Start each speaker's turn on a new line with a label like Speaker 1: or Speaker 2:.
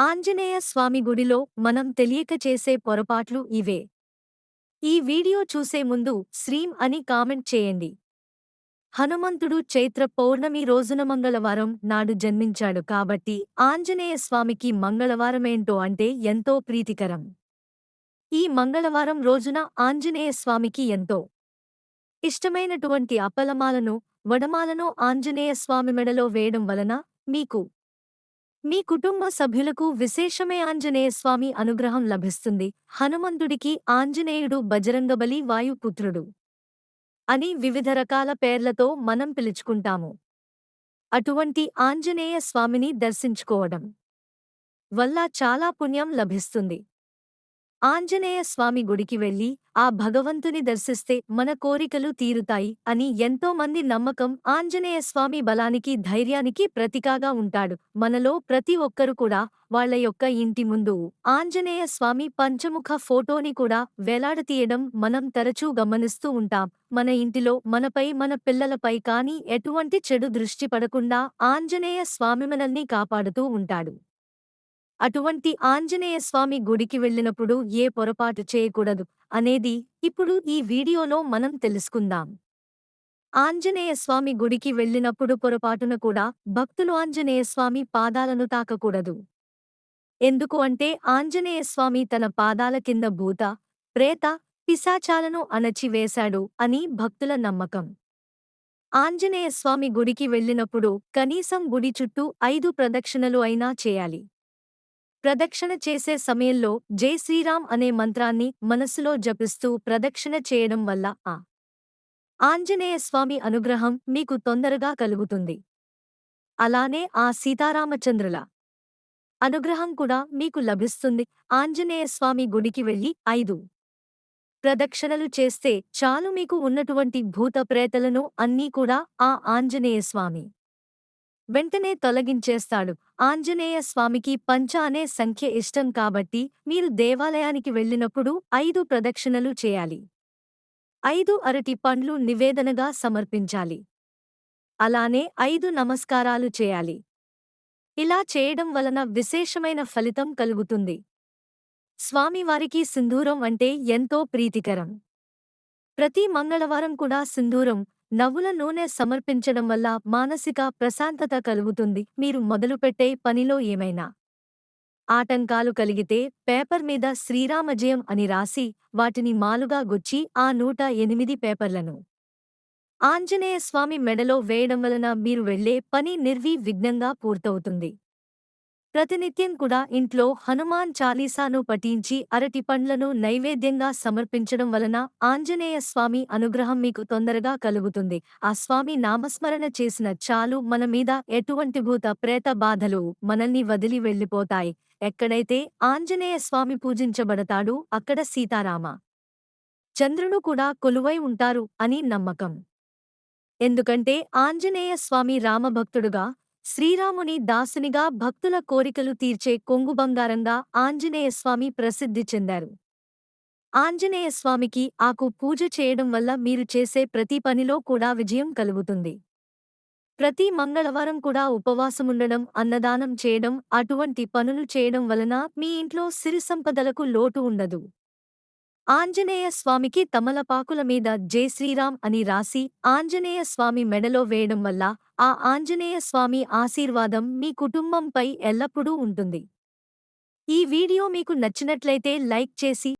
Speaker 1: ఆంజనేయ స్వామి గుడిలో మనం తెలియక చేసే పొరపాట్లు ఇవే. ఈ వీడియో చూసే ముందు శ్రీం అని కామెంట్ చేయండి. హనుమంతుడు చైత్ర పౌర్ణమి రోజున మంగళవారం నాడు జన్మించాడు కాబట్టి ఆంజనేయ స్వామికి మంగళవారమేంటో అంటే ఎంతో ప్రీతికరం. ఈ మంగళవారం రోజున ఆంజనేయ స్వామికి ఎంతో ఇష్టమైనటువంటి అప్పలమాలను వడమాలను ఆంజనేయ స్వామి మెడలో వేయడం వలన మీకు మీ కుటుంబ సభ్యులకు విశేషమే ఆంజనేయ స్వామి అనుగ్రహం లభిస్తుంది. హనుమంతుడికి ఆంజనేయుడు బజరంగబలి వాయుపుత్రుడు అని వివిధ రకాల పేర్లతో మనం పిలుచుకుంటాము. అటువంటి ఆంజనేయ స్వామిని దర్శించుకోవడం వల్ల చాలా పుణ్యం లభిస్తుంది. ఆంజనేయ స్వామి గుడికి వెళ్ళి ఆ భగవంతుని దర్శిస్తే మన కోరికలు తీరుతాయి అని ఎంతో మంది నమ్మకం ఆంజనేయ స్వామి బలానికి ధైర్యానికి ప్రతికాగా ఉంటాడు. మనలో ప్రతి ఒక్కరు కూడా వాళ్ళ యొక్క ఇంటి ముందు ఆంజనేయ స్వామి పంచముఖ ఫోటోని కూడా వేలాడతీయడం మనం తరచూ గమనిస్తూ ఉంటాం. మన ఇంటిలో మనపై మన పిల్లలపై కాని ఎటువంటి చెడు దృష్టి పడకుండా ఆంజనేయ స్వామి మనల్ని కాపాడుతూ ఉంటాడు. అటువంటి ఆంజనేయ స్వామి గుడికి వెళ్ళినప్పుడు ఏ పొరపాటు చేయకూడదు అనేది ఇప్పుడు ఈ వీడియోలో మనం తెలుసుకుందాం. ఆంజనేయ స్వామి గుడికి వెళ్ళినప్పుడు పొరపాటున కూడా భక్తులు ఆంజనేయ స్వామి పాదాలను తాకకూడదు. ఎందుకు అంటే ఆంజనేయ స్వామి తన పాదాల కింద భూత ప్రేత పిశాచాలను అణచివేశాడు అని భక్తుల నమ్మకం. ఆంజనేయ స్వామి గుడికి వెళ్ళినప్పుడు కనీసం గుడి చుట్టూ ఐదు ప్రదక్షిణలు అయినా చేయాలి. ప్రదక్షిణ చేసే సమయంలో జై శ్రీరామ్ అనే మంత్రాన్ని మనసులో జపిస్తూ ప్రదక్షిణ చేయడం వల్ల ఆ ఆంజనేయ స్వామి అనుగ్రహం మీకు తొందరగా కలుగుతుంది. అలానే ఆ సీతారామచంద్రుల అనుగ్రహం కూడా మీకు లభిస్తుంది. ఆంజనేయ స్వామి గుడికి వెళ్ళి ఐదు ప్రదక్షిణలు చేస్తే చాలు మీకు ఉన్నటువంటి భూత ప్రేతలను అన్నీ కూడా ఆ ఆంజనేయ స్వామి వెంటనే తొలగించేస్తాడు. ఆంజనేయ స్వామికి పంచ అనే సంఖ్య ఇష్టం కాబట్టి మీరు దేవాలయానికి వెళ్ళినప్పుడు ఐదు ప్రదక్షిణలు చేయాలి. ఐదు అరటి పండ్లు నివేదనగా సమర్పించాలి. అలానే ఐదు నమస్కారాలు చేయాలి. ఇలా చేయడం వలన విశేషమైన ఫలితం కలుగుతుంది. స్వామివారికి సింధూరం అంటే ఎంతో ప్రీతికరం. ప్రతి మంగళవారం కూడా సింధూరం నవ్వుల నూనె సమర్పించడం వల్ల మానసిక ప్రశాంతత కలుగుతుంది. మీరు మొదలుపెట్టే పనిలో ఏమైనా ఆటంకాలు కలిగితే పేపర్ మీద శ్రీరామజయం అని రాసి వాటిని మాలుగా గుచ్చి ఆ నూట ఎనిమిది పేపర్లను ఆంజనేయ స్వామి మెడలో వేయడం వలన మీరు వెళ్ళే పని నిర్వీ విఘ్నంగా పూర్తవుతుంది. ప్రతినిత్యం కూడా ఇంట్లో హనుమాన్ చాలీసాను పఠించి అరటి పండ్లను నైవేద్యంగా సమర్పించడం వలన ఆంజనేయ స్వామి అనుగ్రహం మీకు తొందరగా కలుగుతుంది. ఆ స్వామి నామస్మరణ చేసిన చాలు మన మీద ఎటువంటి భూత ప్రేత బాధలు మనల్ని వదిలి వెళ్ళిపోతాయి ఎక్కడైతే ఆంజనేయ స్వామి పూజించబడతాడు అక్కడ సీతారామ. చంద్రుడు కూడా కొలువై ఉంటారు అని నమ్మకం. ఎందుకంటే ఆంజనేయ స్వామి రామభక్తుడుగా శ్రీరాముని దాసునిగా భక్తుల కోరికలు తీర్చే కొంగు బంగారంగా ఆంజనేయస్వామి ప్రసిద్ధి చెందారు. ఆంజనేయస్వామికి ఆకు పూజ చేయడం వల్ల మీరు చేసే ప్రతి పనిలో కూడా విజయం కలుగుతుంది. ప్రతి మంగళవారం కూడా ఉపవాసముండడం అన్నదానం చేయడం అటువంటి పనులు చేయడం వలన మీ ఇంట్లో సిరి సంపదలకు లోటు ఉండదు. ఆంజనేయ స్వామికి తమలపాకుల మీద జై శ్రీరామ్ అని రాసి ఆంజనేయ స్వామి మెడలో వేయడం వల్ల ఆ ఆంజనేయ స్వామి ఆశీర్వాదం మీ కుటుంబంపై ఎల్లప్పుడూ ఉంటుంది. ఈ వీడియో మీకు నచ్చినట్లయితే లైక్ చేసి